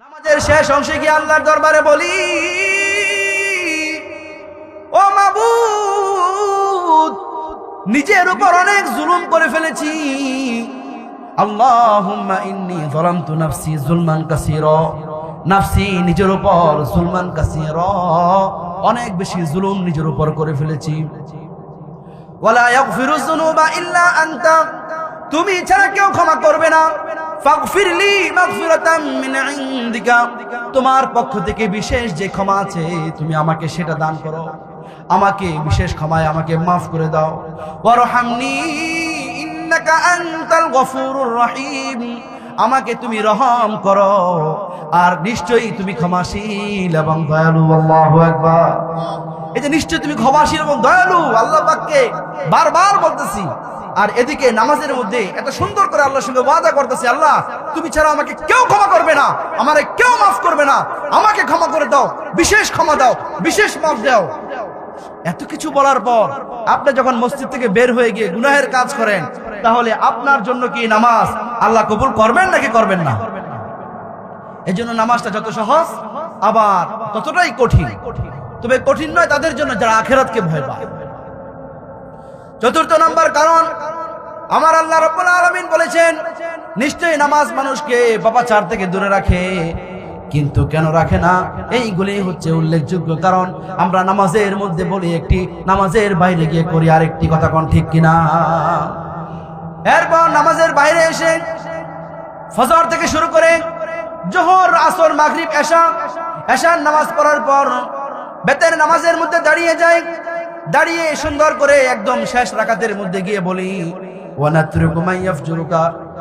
নামাজের শেষ অংশে গিয়ে আল্লাহর দরবারে বলি, ও মাবুদ, নিজের উপর অনেক জুলুম করে ফেলেছি। নাফসি নিজের অনেক বেশি জুলুম নিজের উপর করে ফেলেছি। তুমি ছাড়া কেউ ক্ষমা করবে না। তোমার পক্ষ থেকে বিশেষ যে ক্ষমা আছে, তুমি আমাকে সেটা দান করো। আমাকে বিশেষ ক্ষমায় আমাকে মাফ করে দাও। ওয়ারহামনি, ইন্নাকা রহিম। আমাকে তুমি রহম করো, আর নিশ্চয়ই তুমি ক্ষমাশীল এবং দয়ালু, আল্লাহু আকবার। এই যে নিশ্চয়ই তুমি ক্ষমাশীল এবং দয়ালু, আল্লাহ পাককে বারবার বলতেছি। আর এদিকে নামাজের মধ্যে এত সুন্দর করে আল্লাহর সঙ্গে ওয়াদা করতেছি, আল্লাহ, তুমি ছাড়া আমাকে কেউ ক্ষমা করবে না, আমারে কেউ মাফ করবে না, আমাকে ক্ষমা করে দাও, বিশেষ ক্ষমা দাও, বিশেষ মাফ দাও। এত কিছু বলার পর আপনি যখন মসজিদ থেকে বের হয়ে গিয়ে গুনাহের কাজ করেন, তাহলে আপনার জন্য কি নামাজ আল্লাহ কবুল করবেন নাকি করবেন না? এই জন্য নামাজটা যত সহজ, আবার ততটাই কঠিন। তবে কঠিন নয়, তাদের জন্য যারা আখেরাতকে ভয় পায়। চতুর্থ নাম্বার কারণ, আমার আল্লাহ রব্বুল আলামিন বলেছেন, নিশ্চয়ই নামাজ মানুষকে পাপাচার থেকে দূরে রাখে, কিন্তু কেন রাখে না? এইগুলি হচ্ছে উল্লেখযোগ্য কারণ, আমরা নামাজের মধ্যে বলি একটি, নামাজের বাইরে গিয়ে করি আরেকটি কথা কোন ঠিক কিনা? এরপর নামাজের বাইরে এসে ফজর থেকে শুরু করে জোহর, আসর, মাগরিব, এশা, এশার নামাজ পড়ার পর বেতের নামাজের মধ্যে দাঁড়িয়ে যায় দাঁড়িয়ে সুন্দর করে একদম শেষ রাকাতের মধ্যে গিয়ে বলি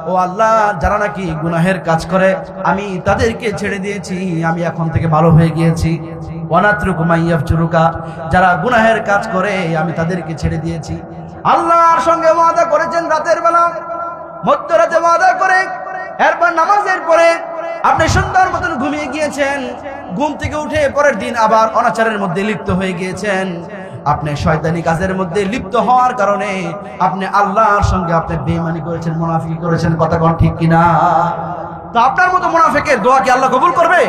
ও আল্লাহ, যারা নাকি গুনাহের কাজ করে, আমি তাদেরকে ছেড়ে দিয়েছি, আমি এখন থেকে ভালো হয়ে গিয়েছি। যারা গুনাহের কাজ করে, আমি তাদেরকে ছেড়ে দিয়েছি। আল্লাহর সঙ্গে ওয়াদা করেছেন রাতের বেলা। মধ্যরাতে ওয়াদা করে, এরপর নামাজের পরে আপনি সুন্দর মতন ঘুমিয়ে গিয়েছেন। ঘুম থেকে উঠে পরের দিন আবার অনাচারের মধ্যে লিপ্ত হয়ে গিয়েছেন। আপনি শয়তানি কাজের মধ্যে লিপ্ত হওয়ার কারণে আপনি আল্লাহর সঙ্গে আপনি বেমানি করেছেন, মুনাফিকি করেছেন, কথা কোন ঠিক কিনা? তো আপনার মতো মুনাফিকের দোয়া কি আল্লাহ কবুল করবে?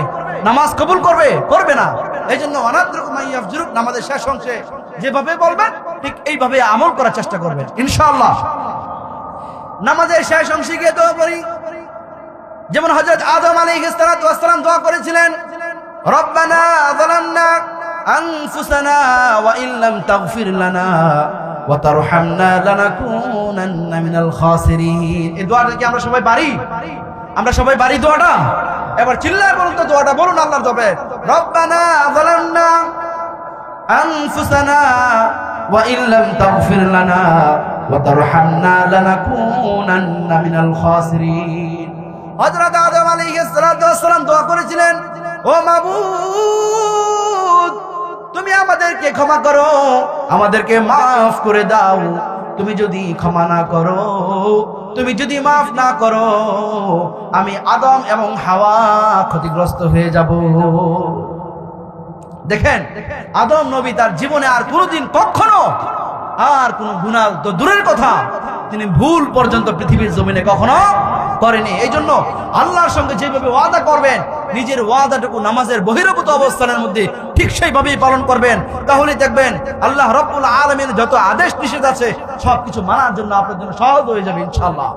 নামাজ কবুল করবে? করবে না। এই জন্য অনাদ্রকুমাইয়াফজুরুক নামাজের শেষ অংশে যেভাবে বলবেন, ঠিক এইভাবে আমল করার চেষ্টা করবেন, ইনশাআল্লাহ। নামাজের শেষ অংশে গিয়ে দোয়া করি। যেমন হযরত আদম আলাইহিস সালাতু ওয়াস সালাম দোয়া করেছিলেন, রব্বানা যালামনা ইন লাম তাগফির লানা ওয়া তারহামনা লানাকুনান্না মিনাল খাসিরিন। এই দোয়াটা কি আমরা সবাই পারি? আমরা সবাই পারি দোয়াটা? এবার চিল্লায় বলুন তো দোয়াটা, বলুন আল্লাহর তবে রব্বানা যালামনা ইন লাম তাগফির লানা ওয়া তারহামনা লানাকুনান্না মিনাল খাসিরিন। হযরত আদম আলাইহিস সালাম দোয়া করেছিলেন, ও মাবুদ! তুমি আমাদেরকে ক্ষমা করো। আমাদেরকে মাফ করে দাও। তুমি যদি ক্ষমা না করো, তুমি যদি মাফ না করো, আমি আদম এবং হাওয়া ক্ষতিগ্রস্ত হয়ে যাব। দেখেন, আদম নবী তার জীবনে আর কোনোদিন কখনো আর কোন গুণা তো দূরের কথা। তিনি ভুল পর্যন্ত পৃথিবীর জমিনে কখনো করেনি। এই জন্য আল্লাহর সঙ্গে যেভাবে ওয়াদা করবেন নিজের ওয়াদাটুকু নামাজের বহিরভূত অবস্থানের মধ্যে ঠিক সেইভাবেই পালন করবেন। তাহলে দেখবেন আল্লাহ রব্বুল আলমের যত আদেশ নিষেধ আছে, সবকিছু মানার জন্য আপনার জন্য সহজ হয়ে যাবে ইনশাল্লাহ